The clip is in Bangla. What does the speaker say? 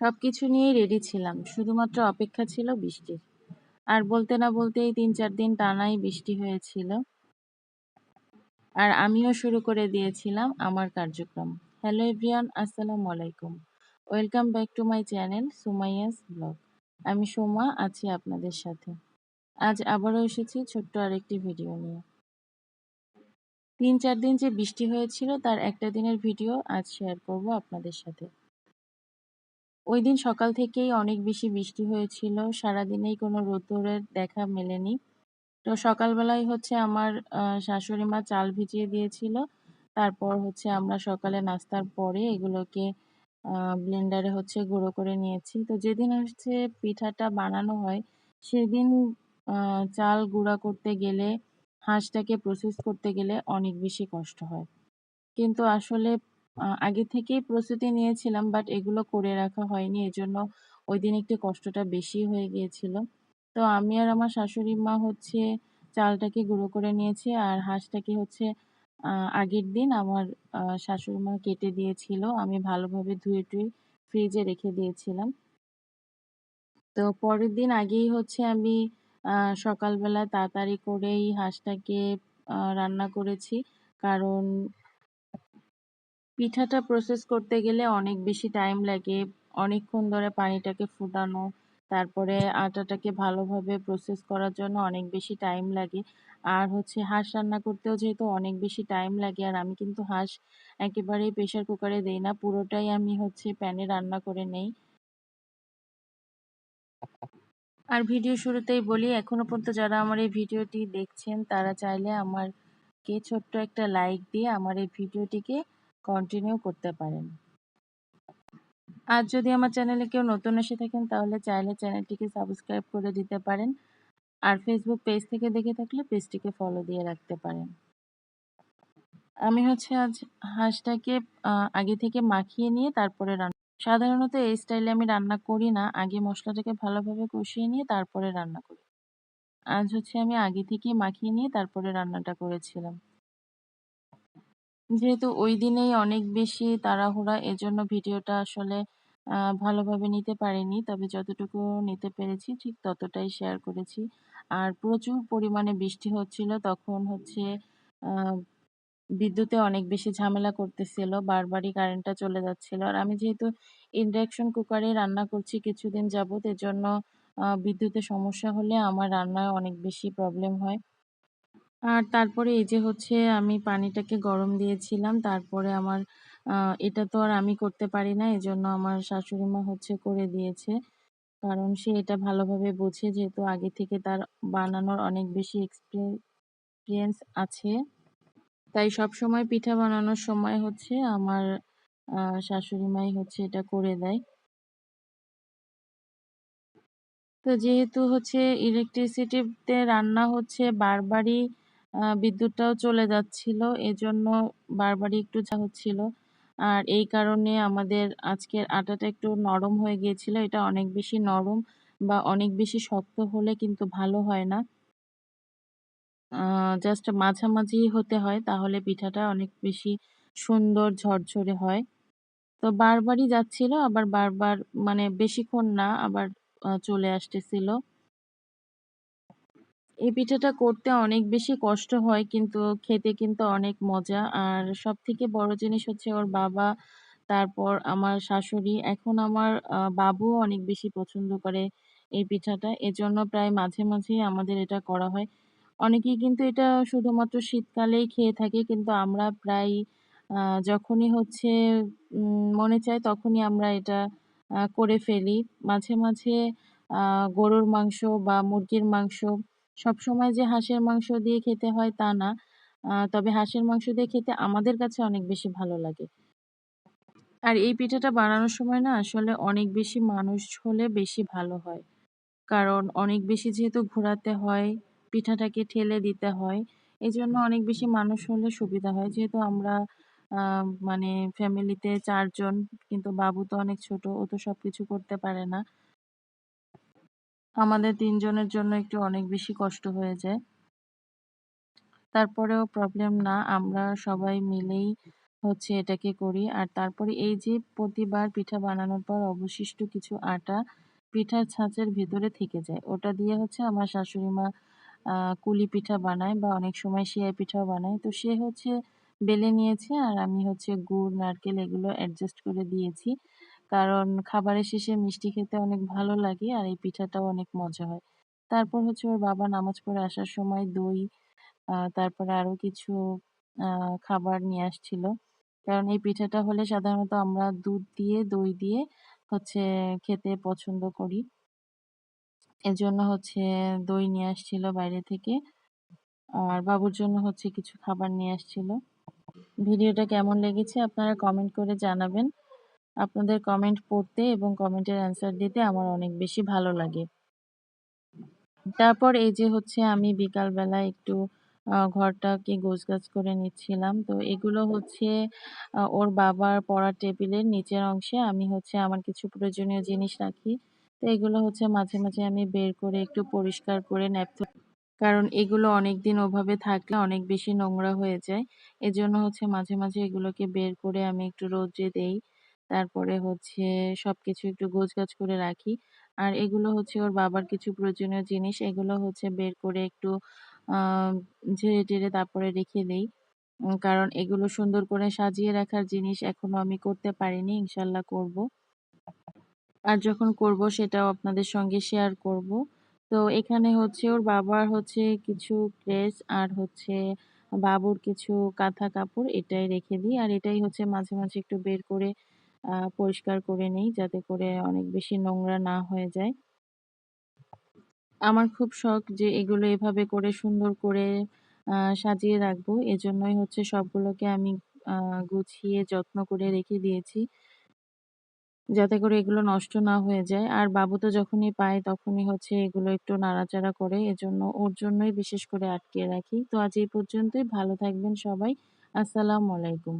সবকিছু নিয়েই রেডি ছিলাম। শুধুমাত্র অপেক্ষা ছিল বৃষ্টির। আর বলতে না বলতেই তিন চার দিন টানাই বৃষ্টি হয়েছিল। আর আমিও শুরু করে দিয়েছিলাম আমার কার্যক্রম। হ্যালো এভরিয়ান আসসালামু আলাইকুম। Welcome back to my channel Sumaiya's vlog আমি সোমা, আছি আপনাদের সাথে। আজ আবারও এসেছি ছোট্ট আরেকটি ভিডিও নিয়ে। তিন চার দিন যে বৃষ্টি হয়েছিল, তার একটা দিনের ভিডিও আজ শেয়ার করব আপনাদের সাথে। ওই দিন সকাল থেকেই অনেক বেশি বৃষ্টি হয়েছিল। সারাদিনেই কোনো রোদ্দুরের দেখা মেলেনি। তো সকালবেলায় হচ্ছে আমার শাশুড়ি মা চাল ভিজিয়ে দিয়েছিল। তারপর হচ্ছে আমরা সকালে নাস্তার পরে এগুলোকে ব্লেন্ডারে হচ্ছে গুঁড়ো করে নিয়েছি। তো যেদিন হচ্ছে পিঠাটা বানানো হয়, সেদিন চাল গুঁড়া করতে গেলে, হাঁসটাকে প্রসেস করতে গেলে অনেক বেশি কষ্ট হয়। কিন্তু আসলে আগে থেকেই প্রস্তুতি নিয়েছিলাম বাট এগুলো করে রাখা হয়নি। এজন্য ওই দিন একটু কষ্টটা বেশি হয়ে গিয়েছিল। তো আমি আর আমার শাশুড়ি মা হচ্ছে চালটাকে গুঁড়ো করে নিয়েছি আর হাঁসটাকে হচ্ছে আগের দিন আমার শাশুড়ি মা কেটে দিয়েছিল। আমি ভালোভাবে ধুয়ে টুয়ে ফ্রিজে রেখে দিয়েছিলাম। তো পরের দিন আগেই হচ্ছে আমি সকালবেলা তাড়াতাড়ি করেই হাঁসটাকে রান্না করেছি। কারণ পিঠাটা প্রসেস করতে গেলে অনেক বেশি টাইম লাগে। অনেকক্ষণ ধরে পানিটাকে ফুটানো, তারপরে আটাটাকে ভালোভাবে প্রসেস করার জন্য অনেক বেশি টাইম লাগে। আর হচ্ছে হাঁস রান্না করতেও যেহেতু অনেক বেশি টাইম লাগে, আর আমি কিন্তু হাঁস একেবারেই প্রেশার কুকারে দেই না, পুরোটাই আমি হচ্ছে প্যানে রান্না করে নেই। আর ভিডিও শুরুতেই বলি, এখনও পর্যন্ত যারা আমার এই ভিডিওটি দেখছেন, তারা চাইলে আমারকে ছোট্ট একটা লাইক দিয়ে আমার এই ভিডিওটিকে কন্টিনিউ করতে পারেন। আর যদি আমার চ্যানেলে কেউ নতুন এসে থাকেন, তাহলে চাইলে চ্যানেলটিকে সাবস্ক্রাইব করে দিতে পারেন। আর ফেসবুক পেজ থেকে দেখে থাকলে পেজটিকে ফলো দিয়ে রাখতে পারেন। আমি হচ্ছে আজ হাঁসটাকে আগে থেকে মাখিয়ে নিয়ে তারপরে রান্না সাধারণত এই স্টাইলে আমি রান্না করি না। আগে মশলাটাকে ভালোভাবে কষিয়ে নিয়ে তারপরে রান্না করি। আজ হচ্ছে আমি আগে থেকে মাখিয়ে নিয়ে তারপরে রান্নাটা করেছিলাম। যেহেতু ওই দিনেই অনেক বেশি তাড়াহুড়া, এজন্য ভিডিওটা আসলে ভালোভাবে নিতে পারিনি। তবে যতটুকু নিতে পেরেছি, ঠিক ততটাই শেয়ার করেছি। আর প্রচুর পরিমাণে বৃষ্টি হচ্ছিল, তখন হচ্ছে বিদ্যুতে অনেক বেশি ঝামেলা করতেছিল, বারবারই কারেন্টটা চলে যাচ্ছিল। আর আমি যেহেতু ইন্ডাকশন কুকারে রান্না করছি কিছুদিন যাবত এজন্য বিদ্যুতের সমস্যা হলে আমার রান্নায় অনেক বেশি প্রবলেম হয়। আর তারপরে এই যে হচ্ছে আমি পানিটাকে গরম দিয়েছিলাম, তারপরে আমার এটা তো আর আমি করতে পারি না, এজন্য আমার শাশুড়ি মা হচ্ছে করে দিয়েছে। কারণ সে এটা ভালোভাবে বোঝে, যেহেতু আগে থেকে তার বানানোর অনেক বেশি এক্সপিরিয়েন্স আছে। তাই সব সময় পিঠা বানানোর সময় হচ্ছে আমার শাশুড়ি মাই হচ্ছে এটা করে দেয়। তো যেহেতু হচ্ছে ইলেকট্রিসিটিতে রান্না হচ্ছে বারবারই বিদ্যুৎটাও চলে যাচ্ছিল। এজন্য বারবারই একটু যা হচ্ছিল। আর এই কারণে আমাদের আজকের আটাটা একটু নরম হয়ে গিয়েছিল। এটা অনেক বেশি নরম বা অনেক বেশি শক্ত হলে কিন্তু ভালো হয় না। জাস্ট মাঝামাঝি হতে হয়, তাহলে পিঠাটা অনেক বেশি সুন্দর ঝরঝরে হয়। তো বারবারই যাচ্ছিল, আবার বারবার মানে বেশিক্ষণ না, আবার চলে আসতেছিল। এই পিঠাটা করতে অনেক বেশি কষ্ট হয় কিন্তু খেতে কিন্তু অনেক মজা। আর সব থেকে বড় জিনিস হচ্ছে ওর বাবা, তারপর আমার শাশুড়ি। এখন আমার বাবুও অনেক বেশি পছন্দ করে এই পিঠাটা। এজন্য প্রায় মাঝে মাঝেই আমাদের এটা করা হয়। অনেকেই কিন্তু এটা শুধুমাত্র শীতকালেই খেয়ে থাকে কিন্তু আমরা প্রায় যখনই হচ্ছে মনে চায় তখনই আমরা এটা করে ফেলি। মাঝে মাঝে গরুর মাংস বা মুরগির মাংস সবসময় যে হাঁসের মাংস দিয়ে খেতে হয় তা না। তবে হাঁসের মাংস দিয়ে খেতে আমাদের কাছে অনেক বেশি ভালো লাগে। আর এই পিঠাটা বানানোর সময় না আসলে অনেক বেশি মানুষ হলে বেশি ভালো হয়। কারণ অনেক বেশি যেহেতু ঘোরাতে হয়, পিঠাটাকে ঠেলে দিতে হয় এই জন্য অনেক বেশি মানুষ হলে সুবিধা হয়। যেহেতু আমরা মানে ফ্যামিলিতে চারজন, কিন্তু বাবু তো অনেক ছোট, ও তো সব কিছু করতে পারে না। আমাদের তিনজনের জন্য একটু অনেক বেশি কষ্ট হয়ে যায়। তারপরেও প্রবলেম না, আমরা সবাই মিলেই হচ্ছে এটাকে করি। আর তারপরে এই যে প্রতিবার পিঠা বানানোর পর অবশিষ্ট কিছু আটা পিঠার ছাঁচের ভিতরে থেকে যায়। ওটা দিয়ে হচ্ছে আমার শাশুড়ি মা কুলি পিঠা বানায় বা অনেক সময় সিয়াই পিঠাও বানায়। তো সে হচ্ছে বেলে নিয়েছে আর আমি হচ্ছে গুড়, নারকেল এগুলো অ্যাডজাস্ট করে দিয়েছি। কারণ খাবারের শেষে মিষ্টি খেতে অনেক ভালো লাগে আর এই পিঠাটাও অনেক মজা হয়। তারপর হচ্ছে ওর বাবা নামাজ পড়ে আসার সময় দই তারপরে আরও কিছু খাবার নিয়ে আসছিল। কারণ এই পিঠাটা হলে সাধারণত আমরা দুধ দিয়ে, দই দিয়ে হচ্ছে খেতে পছন্দ করি। এজন্য হচ্ছে দই নিয়ে আসছিল বাইরে থেকে। আর বাবুর জন্য হচ্ছে কিছু খাবার নিয়ে আসছিল। ভিডিওটা কেমন লেগেছে আপনারা কমেন্ট করে জানাবেন। আপনাদের কমেন্ট পড়তে এবং কমেন্টের অ্যান্সার দিতে আমার অনেক বেশি ভালো লাগে। তারপর এই যে হচ্ছে আমি বিকালবেলা একটু ঘরটাকে গোছগাছ করে নিচ্ছিলাম। তো এগুলো হচ্ছে ওর বাবার পড়ার টেবিলের নিচের অংশে আমি হচ্ছে আমার কিছু প্রয়োজনীয় জিনিস রাখি। তো এগুলো হচ্ছে মাঝে মাঝে আমি বের করে একটু পরিষ্কার করে ন্যাপথ কারণ এগুলো অনেক দিন ওভাবে থাকলে অনেক বেশি নোংরা হয়ে যায়। এজন্য হচ্ছে মাঝে মাঝে এগুলোকে বের করে আমি একটু রোদ্রে দেই। তারপরে হচ্ছে সবকিছু একটু গোছগাছ করে রাখি। আর এগুলো হচ্ছে ওর বাবার কিছু প্রয়োজনীয় জিনিস, এগুলো হচ্ছে বের করে একটু ঝেড়ে টেড়ে তারপরে রেখে দেই। কারণ এগুলো সুন্দর করে সাজিয়ে রাখার জিনিস এখনও আমি করতে পারিনি, ইনশাল্লাহ করব। আর যখন করব সেটাও আপনাদের সঙ্গে শেয়ার করব। তো এখানে হচ্ছে ওর বাবার হচ্ছে কিছু ড্রেস আর হচ্ছে বাবুর কিছু কাঁথা কাপড় এটাই রেখে দিই। আর এটাই হচ্ছে মাঝে মাঝে একটু বের করে পরিষ্কার করে নিই যাতে করে অনেক বেশি নোংরা না হয়ে যায়। আমার খুব শখ যে এগুলো এভাবে করে সুন্দর করে সাজিয়ে রাখব। এজন্যই হচ্ছে সবগুলোকে আমি গুছিয়ে, যত্ন করে রেখে দিয়েছি। যাতে করে এগুলো নষ্ট না হয়ে যায়। আর বাবু তো যখনই পায় তখনই হচ্ছে এগুলো একটু নাড়াচাড়া করে। এজন্য ওর জন্যই বিশেষ করে আটকে রাখি। তো আজ এই পর্যন্তই। ভালো থাকবেন সবাই। আসসালামু আলাইকুম।